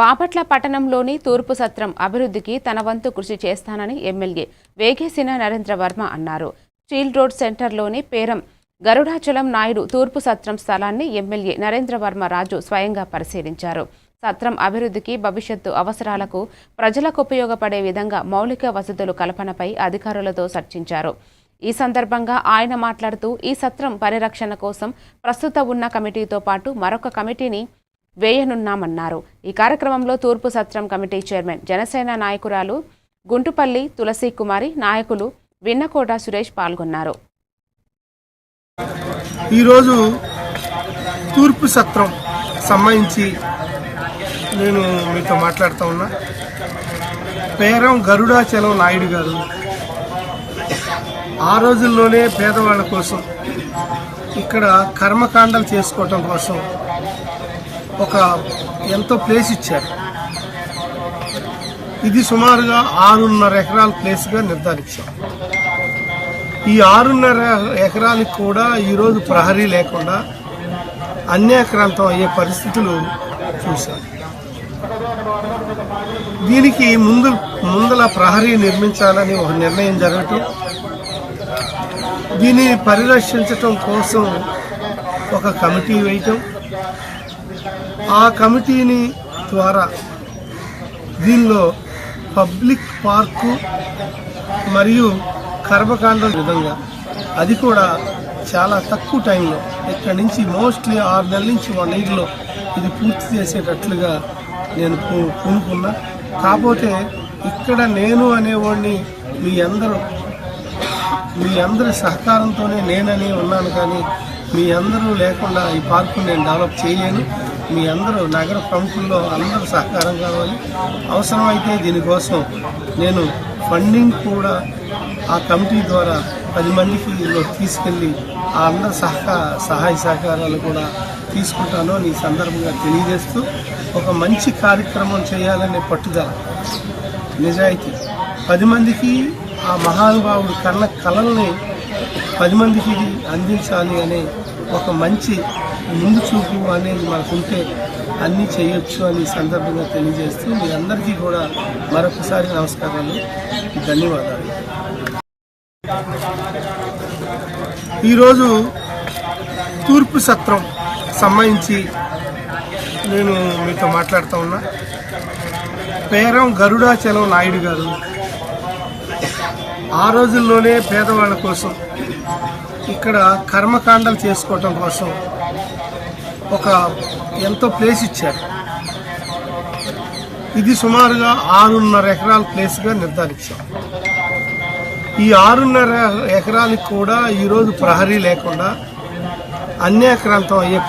బాపట్ల పట్టణంలోని తూర్పు సత్రం అభివృద్ధికి తన వంతు కృషి చేస్తానని ఎమ్మెల్యే వేగేసిన నరేంద్ర వర్మ అన్నారు. స్టీల్ రోడ్ సెంటర్లోని పేరం గరుడాచలం నాయుడు తూర్పు సత్రం స్థలాన్ని ఎమ్మెల్యే నరేంద్ర వర్మ రాజు స్వయంగా పరిశీలించారు. సత్రం అభివృద్ధికి భవిష్యత్తు అవసరాలకు ప్రజలకు ఉపయోగపడే విధంగా మౌలిక వసతులు కల్పనపై అధికారులతో చర్చించారు. ఈ సందర్భంగా ఆయన మాట్లాడుతూ ఈ సత్రం పరిరక్షణ కోసం ప్రస్తుత ఉన్న కమిటీతో పాటు మరొక కమిటీని వేయనున్నామన్నారు. ఈ కార్యక్రమంలో తూర్పు సత్రం కమిటీ చైర్మన్ జనసేన నాయకురాలు గుంటుపల్లి తులసి కుమారి నాయకులు విన్నకోట సురేష్ పాల్గొన్నారు. ఈరోజు తూర్పు సత్రం సంబంధించి నేను మీతో మాట్లాడుతూ ఉన్నా. పేరం గరుడాచలం నాయుడు గారు. ఆ రోజుల్లోనే పేదవాళ్ళ కోసం ఇక్కడ కర్మకాండలు చేసుకోవటం కోసం ఒక ఎంతో ప్లేస్ ఇచ్చారు. ఇది సుమారుగా ఆరున్నర ఎకరాల ప్లేస్గా నిర్ధారించాం ఈ ఆరున్నర ఎకరాలకు కూడా ఈరోజు ప్రహరీ లేకుండా అన్యాక్రాంతం అయ్యే పరిస్థితులు చూశాం దీనికి ముందు ముందల ప్రహరీ నిర్మించాలని ఒక నిర్ణయం జరగటం దీన్ని పరిరక్షించటం కోసం ఒక కమిటీ వేయటం ఆ కమిటీని ద్వారా దీనిలో పబ్లిక్ పార్కు మరియు కర్మకాండ విధంగా. అది కూడా చాలా తక్కువ టైంలో ఇక్కడ నుంచి మోస్ట్లీ ఆరు నెలల నుంచి వన్ ఇయర్లో ఇది పూర్తి చేసేటట్లుగా నేను పూ- పూనుకున్నా. కాకపోతే ఇక్కడ నేను అనేవాడిని మీ అందరూ మీ అందరి సహకారంతోనే నేనని ఉన్నాను కానీ మీ అందరూ లేకుండా ఈ పార్కు నేను డెవలప్ చేయలేను. మీ అందరూ నగర ప్రముఖుల్లో అందరూ సహకారం కావాలి. అవసరమైతే దీనికోసం నేను ఫండింగ్ కూడా ఆ కమిటీ ద్వారా పది మందికి తీసుకెళ్ళి ఆ అందరి సహకార సహాయ సహకారాలు కూడా తీసుకుంటాను అని సందర్భంగా తెలియజేస్తూ ఒక మంచి కార్యక్రమం చేయాలనే పట్టుదల. నిజాయితీ. పది మందికి ఆ మహానుభావుడు కన్న కళల్ని పది మందికి అందించాలి అనే ఒక మంచి ముందు చూపు అనేది మనకుంటే అన్నీ చేయొచ్చు అని సందర్భంగా తెలియజేస్తూ మీ అందరికీ కూడా మరొకసారి నమస్కారాలు. ధన్యవాదాలు. ఈరోజు తూర్పు సత్రం సంబంధించి నేను మీతో మాట్లాడుతూ ఉన్నా. పేరం గరుడాచలం నాయుడు గారు. ఆ రోజుల్లోనే పేదవాళ్ళ కోసం ఇక్కడ కర్మకాండలు చేసుకోవటం కోసం ఒక ఎంతో ప్లేస్ ఇచ్చారు. ఇది సుమారుగా ఆరున్నర ఎకరాల ప్లేస్గా నిర్ధారించాం ఈ ఆరున్నర ఎకరాలకు కూడా ఈరోజు ప్రహరీ లేకుండా అన్యాక్రాంతం అయ్యే